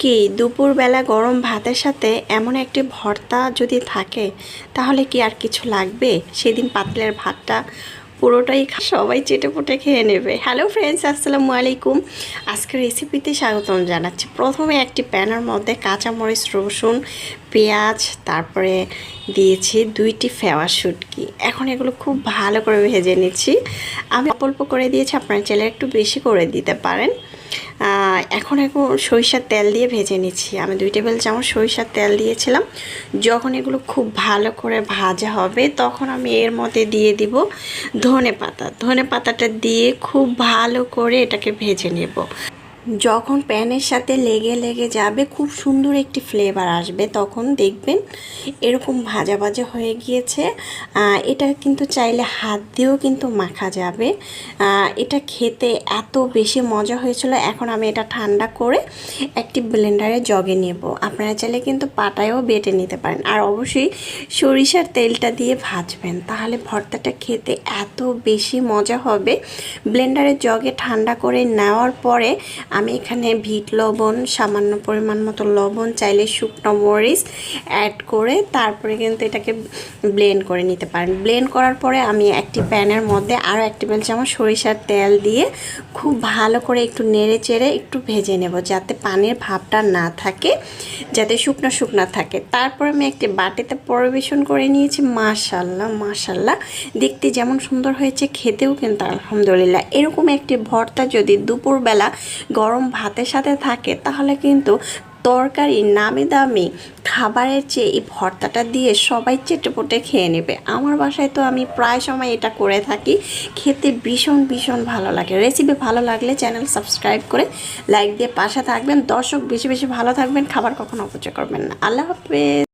কি দুপুরবেলা গরম ভাতের সাথে এমন একটি ভর্তা যদি থাকে, তাহলে কি আর কিছু লাগবে? সেদিন পাতলের ভাতটা পুরোটাই সবাই চেটে পুটে খেয়ে নেবে। হ্যালো ফ্রেন্ডস আসসালামু আলাইকুম। আজকের রেসিপিতে স্বাগতম জানাচ্ছি। প্রথমে একটি প্যানের মধ্যে কাঁচামরিচ, রসুন, পেঁয়াজ, তারপরে দিয়েছি দুইটি ফেওয়া শুটকি। এখন এগুলো খুব ভালো করে ভেজে নিচ্ছি। আমি অল্প করে দিয়েছি, আপনার চাইলে একটু বেশি করে দিতে পারেন। এখন এখন সরিষার তেল দিয়ে ভেজে নিচ্ছি। আমি দুই টেবিল চামচ সরিষার তেল দিয়েছিলাম। যখন এগুলো খুব ভালো করে ভাজা হবে, তখন আমি এর মধ্যে দিয়ে দিব ধনে পাতা। ধনে পাতাটা দিয়ে খুব ভালো করে এটাকে ভেজে নেব। যখন প্যানের সাথে লেগে লেগে যাবে, খুব সুন্দর একটি ফ্লেভার আসবে। তখন দেখবেন এরকম ভাজা ভাজা হয়ে গিয়েছে। এটা কিন্তু চাইলে হাত দিয়েও কিন্তু মাখা যাবে। এটা খেতে এত বেশি মজা হয়েছিল, এখন আমি এটা ঠান্ডা করে একটি ব্লেন্ডারে জগে নেব। আপনারা চাইলে কিন্তু পাটায়ও বেটে নিতে পারেন। আর অবশ্যই সরিষার তেলটা দিয়ে ভাজবেন, তাহলে ভর্তাটা খেতে এত বেশি মজা হবে। ব্লেন্ডারে জগে ঠান্ডা করে নেওয়ার পরে আমি এখানে ভিট লবণ, সামান্য পরিমাণ মতো লবণ, চাইলে শুকনো মরিচ অ্যাড করে তারপরে কিন্তু এটাকে ব্লেন্ড করে নিতে পারেন। ব্লেন্ড করার পরে আমি একটি প্যানের মধ্যে আরও এক টেবিল চামচ সরিষার তেল দিয়ে খুব ভালো করে একটু নেড়ে চেড়ে একটু ভেজে নেব যাতে পানির ভাবটা না থাকে, যাতে শুকনো শুকনো থাকে। তারপর আমি একটি বাটিতে পরিবেশন করে নিয়েছি, মাশাল্লাহ মাশাল্লাহ। দেখতে যেমন সুন্দর হয়েছে, খেতেও কিন্তু আলহামদুলিল্লাহ। এরকম একটি ভর্তা যদি দুপুরবেলা গরম ভাতের সাথে থাকে, তাহলে কিন্তু তরকারি নামি দামি খাবারের চেয়ে এই ভর্তাটা দিয়ে সবাই চেটেপুটে খেয়ে নেবে। আমার বাসায় তো আমি প্রায় সময় এটা করে থাকি। খেতে ভীষণ ভীষণ ভালো লাগে। রেসিপি ভালো লাগলে চ্যানেল সাবস্ক্রাইব করে লাইক দিয়ে পাশে থাকবেন। দর্শক বেশি বেশি ভালো থাকবেন। খাবার কখনো অপচয় করবেন না। আল্লাহ হাফেজ।